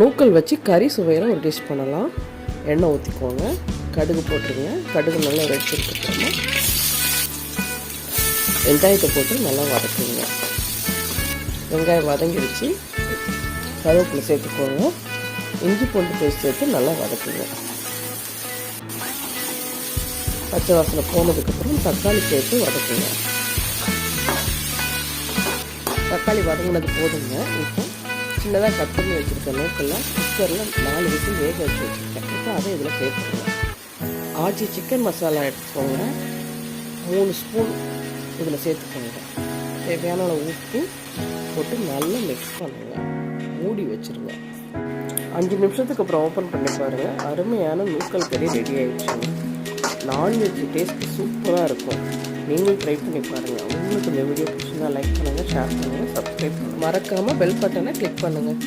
நூக்கல் வச்சு கறி சுவையில் ஒரு டிஷ் பண்ணலாம். எண்ணெய் ஊற்றிக்கோங்க கடுகு போட்டுருங்க. கடுகு நல்லா வெடிச்சிருக்கப்புறமா வெங்காயத்தை போட்டு நல்லா வதக்குங்க. வெங்காயம் வதங்கிடுச்சு. கருவேப்பிலை சேர்த்துக்கோங்க. இஞ்சி பூண்டு பேஸ்ட் சேர்த்து நல்லா வதக்குங்க. பச்சை வாசனை போனதுக்கப்புறம் தக்காளி சேர்த்து வதக்குங்க. தக்காளி வதங்கினது போதுங்க. இப்போ சின்னதாக கட் பண்ணி வச்சுருக்க லோக்கலில் குக்கரில் நாலு விசில் வேக வச்சு வச்சுருக்கேன். இப்போ அதை இதில் சேர்த்துக்கோங்க ஆச்சி சிக்கன் மசாலா எடுத்துக்கோங்க. மூணு ஸ்பூன் இதில் சேர்த்துக்கோங்க. தேவையான உப்பு போட்டு நல்லா மிக்ஸ் பண்ணுங்க. மூடி வச்சுருங்க. அஞ்சு நிமிஷத்துக்கு அப்புறம் ஓப்பன் பண்ணி பாருங்கள் அருமையான நூக்கல் கறி ரெடி ஆயிடுச்சுங்க நான்வெஜ் டேஸ்ட் சூப்பராக இருக்கும். நீங்களும் ட்ரை பண்ணி பாருங்கள் உங்களுக்கு இந்த வீடியோ பிடிச்சிருந்தால் லைக் பண்ணுங்கள் ஷேர் பண்ணுங்கள் சப்ஸ்கிரைப் பண்ணுங்கள் மறக்காமல் பெல் பட்டனை கிளிக் பண்ணுங்கள்